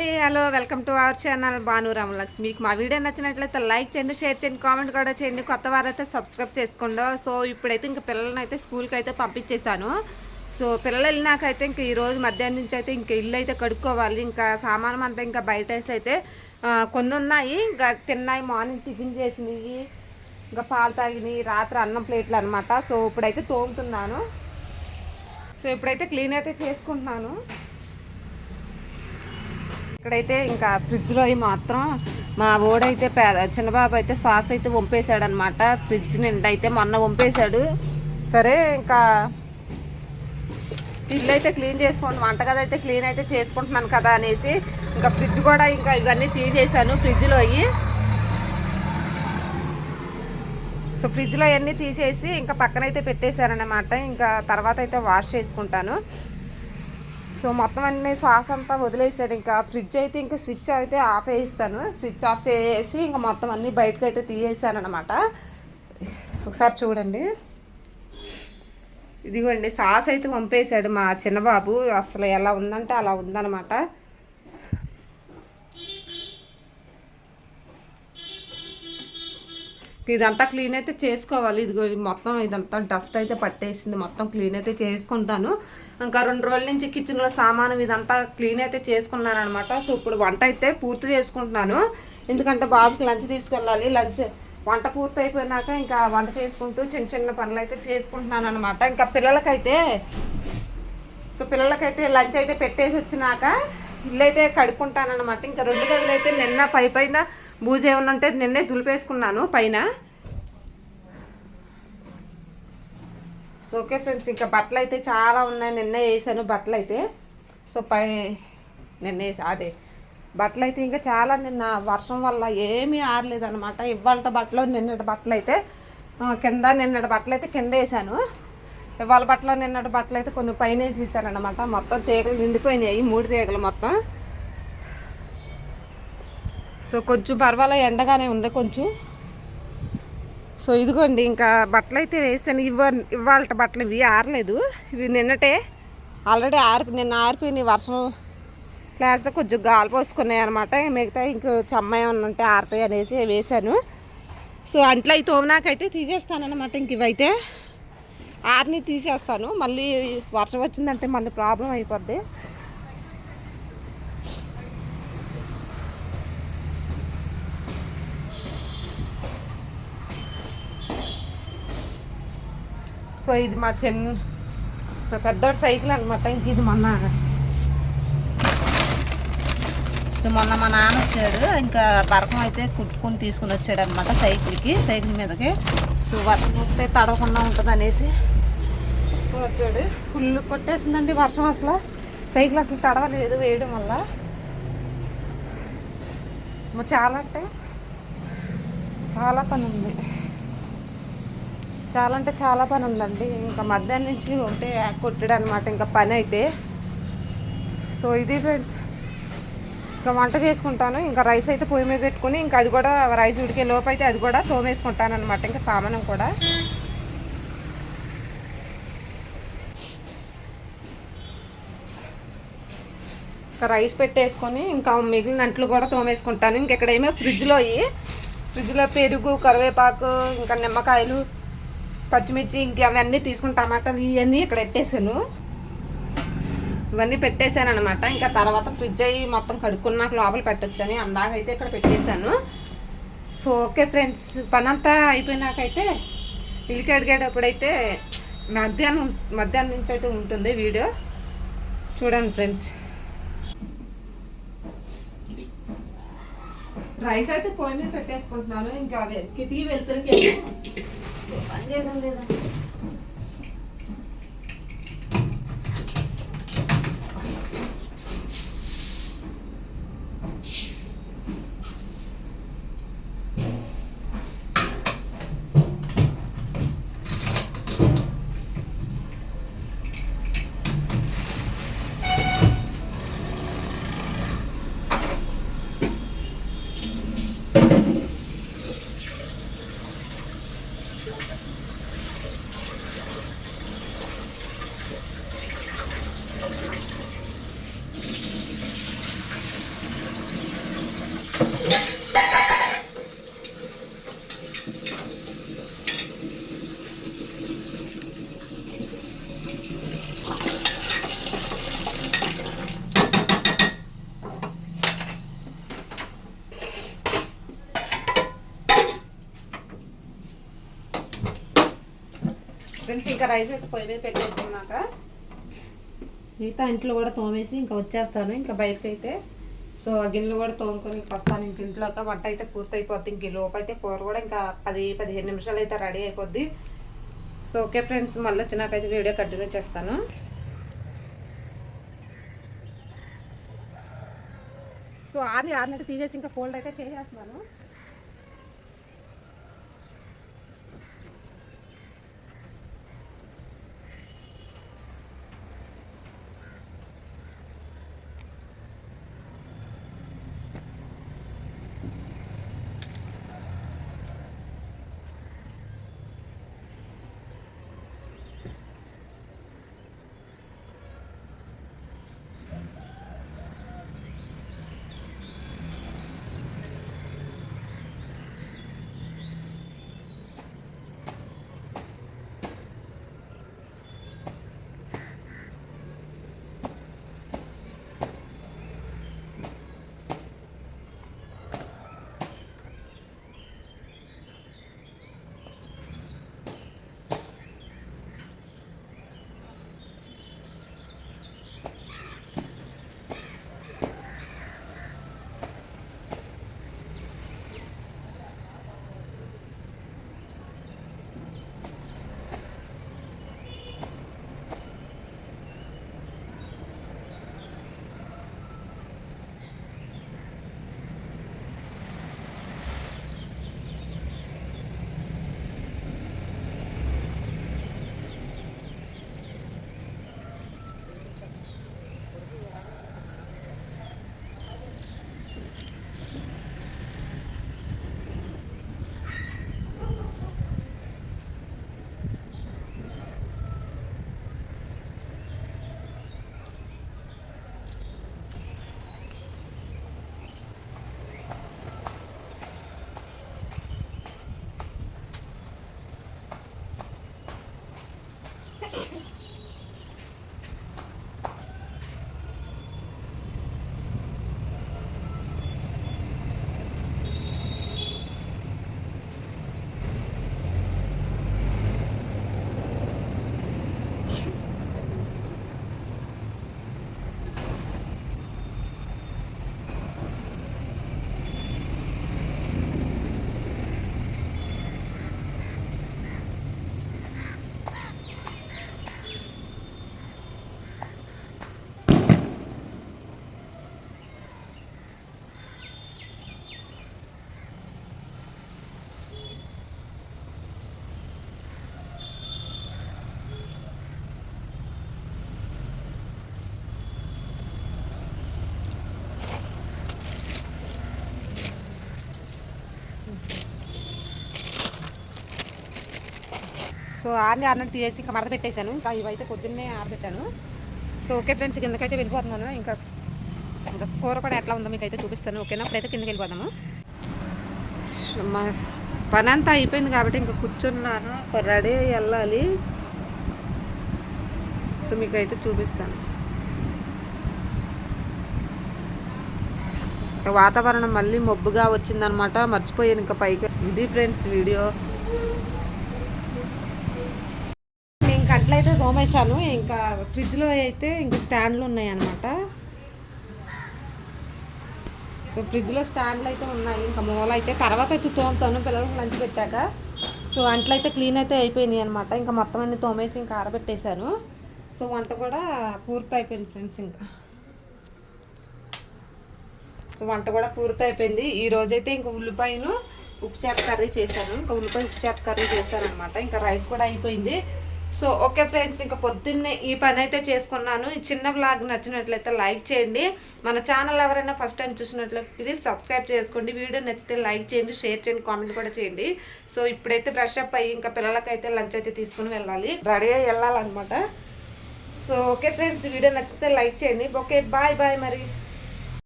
Hello welcome to our channel Bhanu Ramalakshmi. మీకు మా video నచ్చినట్లయితే లైక్ చేయండి షేర్ చేయండి కామెంట్ కూడా చేయండి. కొత్త వారైతే సబ్స్క్రైబ్ చేసుకోండి. సో ఇప్పుడైతే ఇంకా పిల్లల్ని అయితే స్కూల్కి అయితే పంపించేశాను. సో పిల్లలు వెళ్ళినాకైతే ఇంక ఈరోజు మధ్యాహ్నం నుంచి అయితే ఇంకా ఇల్లు అయితే కడుక్కోవాలి. ఇంకా సామానం అంతా ఇంకా బయట వేసి అయితే కొన్ని ఉన్నాయి. ఇంకా తిన్నాయి మార్నింగ్ టిఫిన్ చేసినవి. ఇంకా పాలు తాగినాయి రాత్రి అన్నం ప్లేట్లు అనమాట సో ఇప్పుడైతే తోముతున్నాను. సో ఇప్పుడైతే క్లీన్ అయితే చేసుకుంటున్నాను. ఇక్కడైతే ఇంకా ఫ్రిడ్జ్లో అవి మాత్రం మా ఓడైతే పేద చిన్నబాబు అయితే సాస్ అయితే వంపేశాడు అనమాట ఫ్రిడ్జ్ నిండా అయితే మొన్న వంపేశాడు. సరే ఇంకా ఇల్లు అయితే క్లీన్ చేసుకోండి. వంటగది అయితే క్లీన్ అయితే చేసుకుంటున్నాను కదా అనేసి ఇంకా ఫ్రిడ్జ్ కూడా ఇంకా ఇవన్నీ తీసేసాను ఫ్రిడ్జ్లో సో ఫ్రిడ్జ్లో అవన్నీ తీసేసి ఇంకా పక్కనైతే పెట్టేశారనమాట ఇంకా తర్వాత అయితే వాష్ చేసుకుంటాను. సో మొత్తం అన్ని సాస్ అంతా వదిలేసాడు. ఇంకా ఫ్రిడ్జ్ అయితే ఇంకా స్విచ్ అయితే ఆఫ్ వేయిస్తాను స్విచ్ ఆఫ్ చేసి ఇంకా మొత్తం అన్ని బయటకు అయితే తీయేసాను అనమాట ఒకసారి చూడండి. ఇదిగోండి సాస్ అయితే పంపేశాడు మా చిన్నబాబు. అసలు ఎలా ఉందంటే అలా ఉందన్నమాట. ఇదంతా క్లీన్ అయితే చేసుకోవాలి. ఇదిగో ఇది మొత్తం ఇదంతా డస్ట్ అయితే పట్టేసింది. మొత్తం క్లీన్ అయితే చేసుకుంటాను. ఇంకా రెండు రోజుల నుంచి కిచెన్లో సామాను ఇదంతా క్లీన్ అయితే చేసుకున్నాను అనమాట సో ఇప్పుడు వంట అయితే పూర్తి చేసుకుంటున్నాను. ఎందుకంటే బాబుకి లంచ్ తీసుకెళ్ళాలి. లంచ్ వంట పూర్తి అయిపోయినాక ఇంకా వంట చేసుకుంటూ చిన్న చిన్న పనులు అయితే చేసుకుంటున్నాను అనమాట ఇంకా పిల్లలకైతే సో పిల్లలకైతే లంచ్ అయితే పెట్టేసి వచ్చినాక ఇల్లు అయితే కడుక్కుంటానమాట ఇంకా రెండు గదులు అయితే నిన్న పై పైన బూజు ఏమన్నా ఉంటే నిన్నే దులిపేసుకున్నాను పైన. సో ఓకే ఫ్రెండ్స్ ఇంకా బట్టలు అయితే చాలా ఉన్నాయి. నిన్నే వేసాను బట్టలు అయితే. సో పై నిన్న వేసా అదే. బట్టలు అయితే ఇంకా చాలా నిన్న వర్షం వల్ల ఏమీ ఆరలేదనమాట ఇవాళ బట్టలు నిన్నటి బట్టలు అయితే కింద నిన్నటి బట్టలు అయితే కింద వేసాను. ఇవాళ బట్టలు నిన్నటి బట్టలు అయితే కొన్ని పైన వేసేసానమాట మొత్తం తీగలు నిండిపోయినాయి మూడు తీగలు మొత్తం. సో కొంచెం పర్వాలేదు ఎండగానే ఉంది కొంచెం. సో ఇదిగోండి ఇంకా బట్టలు అయితే వేసాను. ఇవ్వ ఇవాళ బట్టలు. ఇవి ఆరలేదు. ఇవి నిన్నటే ఆల్రెడీ ఆరిపి నిన్న ఆరిపోయినాయి. వర్షం లేస్తే కొంచెం గాలి పోసుకున్నాయి అనమాట మిగతా ఇంకో చెమ్మ ఏమన్నా ఉంటే ఆరుతాయి అనేసి వేసాను. సో అంట్లో అయితే తోమనాకైతే తీసేస్తాను అనమాట ఇంక ఇవైతే. ఆరిని తీసేస్తాను. మళ్ళీ వర్షం వచ్చిందంటే మళ్ళీ ప్రాబ్లం అయిపోద్ది. సో ఇది మా చిన్న మా సైకిల్ అనమాట ఇంక ఇది మొన్న సో మొన్న మా నాన్న వచ్చాడు. ఇంకా బరకం అయితే కుట్టుకుని తీసుకుని వచ్చాడు అనమాట సైకిల్కి సైకిల్ మీదకి. సో వర్షం వస్తే తడవకుండా ఉంటుంది అనేసి వచ్చాడు. ఫుల్ కొట్టేసిందండి వర్షం అసలు. సైకిల్ అసలు తడవలేదు వేయడం వల్ల. చాలా అంటే చాలా పని ఉంది. చాలా అంటే చాలా పని ఉందండి. ఇంకా మధ్యాహ్నం నుంచి ఒకటే కొట్టడం అనమాట ఇంకా పని అయితే. సో ఇది ఫ్రెండ్స్ ఇంకా వంట చేసుకుంటాను. ఇంకా రైస్ అయితే పొయ్యి మీద పెట్టుకుని ఇంకా అది కూడా రైస్ ఉడికే లోపు అయితే అది కూడా తోమేసుకుంటాను అనమాట ఇంకా సామానం కూడా. ఇంకా రైస్ పెట్టేసుకొని ఇంకా మిగిలిన అంట్లు కూడా తోమేసుకుంటాను. ఇంకెక్కడేమో ఇక్కడ ఏమో ఫ్రిడ్జ్లో అయ్యి ఫ్రిడ్జ్లో పెరుగు కరివేపాకు ఇంకా నిమ్మకాయలు పచ్చిమిర్చి ఇంక అవన్నీ తీసుకుని టమాటాలు ఇవన్నీ ఇక్కడ పెట్టేసాను ఇవన్నీ పెట్టేశాను అనమాట ఇంకా తర్వాత ఫ్రిడ్జ్ అయ్యి మొత్తం కడుక్కున్నాక లోపల పెట్టొచ్చని అందాక అయితే ఇక్కడ పెట్టేశాను. సో ఓకే ఫ్రెండ్స్ పని అంతా అయిపోయినాకైతే ఇల్లు అడిగేటప్పుడైతే మధ్యాహ్నం మధ్యాహ్నం నుంచి అయితే ఉంటుంది వీడియో. చూడండి ఫ్రెండ్స్. రైస్ అయితే పోయి మీద పెట్టేసుకుంటున్నాను. ఇంకా కిటికీ వెళ్తురికి పని చేయడం లేదా ఫ్రెండ్స్ ఇంకా రైస్ అయితే పొయ్యి మీద పెట్టేసుకున్నాక మిగతా ఇంట్లో కూడా తోమేసి ఇంకా వచ్చేస్తాను. ఇంకా బయటకైతే అయితే సో ఆ గిన్నెలు కూడా తోముకొని వస్తాను. ఇంక ఇంట్లోకి వంట అయితే పూర్తి అయిపోద్ది ఇంక ఈ లోపు అయితే కూర కూడా ఇంకా పది పదిహేను నిమిషాలు అయితే రెడీ అయిపోద్ది. సో ఓకే ఫ్రెండ్స్ మళ్ళీ వచ్చినాకైతే వీడియో కంటిన్యూ చేస్తాను. సో ఆర్ని ఆరినట్టు తీసేసి ఇంకా ఫోల్డ్ అయితే చేసేస్తున్నాను. సో ఆర్ని ఆరినట్టు తీసేసి ఇంకా మడత పెట్టేశాను. ఇంకా ఇవైతే పొద్దున్నే ఆరబెట్టాను. సో ఓకే ఫ్రెండ్స్ కిందకైతే వెళ్ళిపోతున్నాను. ఇంకా ఇంకా కూర కూడా ఎట్లా ఉందో మీకు అయితే చూపిస్తాను. ఓకేనా? అప్పుడైతే కిందకి వెళ్ళిపోదాము. మా పని అంతా అయిపోయింది కాబట్టి ఇంకా కూర్చున్నాను. రెడీ వెళ్ళాలి. సో మీకు అయితే చూపిస్తాను. వాతావరణం మళ్ళీ మబ్బుగా వచ్చిందనమాట. మర్చిపోయాను ఇంకా పైకి. ఇది ఫ్రెండ్స్ వీడియో. నేను అయితే తోమేశాను. ఇంకా ఫ్రిడ్జ్లో అయితే ఇంకా స్టాండ్లు ఉన్నాయి అనమాట సో ఫ్రిడ్జ్లో స్టాండ్లు అయితే ఉన్నాయి. ఇంకా మూల అయితే తర్వాత అయితే తోముతాను. పిల్లలకి లంచ్ పెట్టాక. సో అంట్లు అయితే క్లీన్ అయితే అయిపోయినాయి అనమాట ఇంకా మొత్తం అన్ని తోమేసి ఇంకా ఆరబెట్టేశాను. సో వంట కూడా పూర్తి అయిపోయింది ఫ్రెండ్స్ ఇంకా. సో వంట కూడా పూర్తి అయిపోయింది ఈ రోజైతే ఇంకా ఉల్లిపాయను ఉప్పు చేప కర్రీ చేశాను. ఇంకా ఉల్లిపాయ ఉప్పు చేప కర్రీ చేశాను అనమాట ఇంకా రైస్ కూడా అయిపోయింది. సో ఓకే ఫ్రెండ్స్ ఇంకా పొద్దున్నే ఈ పని అయితే చేసుకున్నాను. ఈ చిన్న బ్లాగ్ నచ్చినట్లయితే లైక్ చేయండి. మన ఛానల్ ఎవరైనా ఫస్ట్ టైం చూసినట్లయితే ప్లీజ్ సబ్స్క్రైబ్ చేసుకోండి. వీడియో నచ్చితే లైక్ చేయండి షేర్ చేయండి కామెంట్ కూడా చేయండి. సో ఇప్పుడైతే ఫ్రెష్ అప్ అయ్యి ఇంకా పిల్లలకైతే లంచ్ అయితే తీసుకుని వెళ్ళాలి. రెడీ అయ్యి వెళ్ళాలన్నమాట. సో ఓకే ఫ్రెండ్స్ వీడియో నచ్చితే లైక్ చేయండి. ఓకే బాయ్ బాయ్ మరి.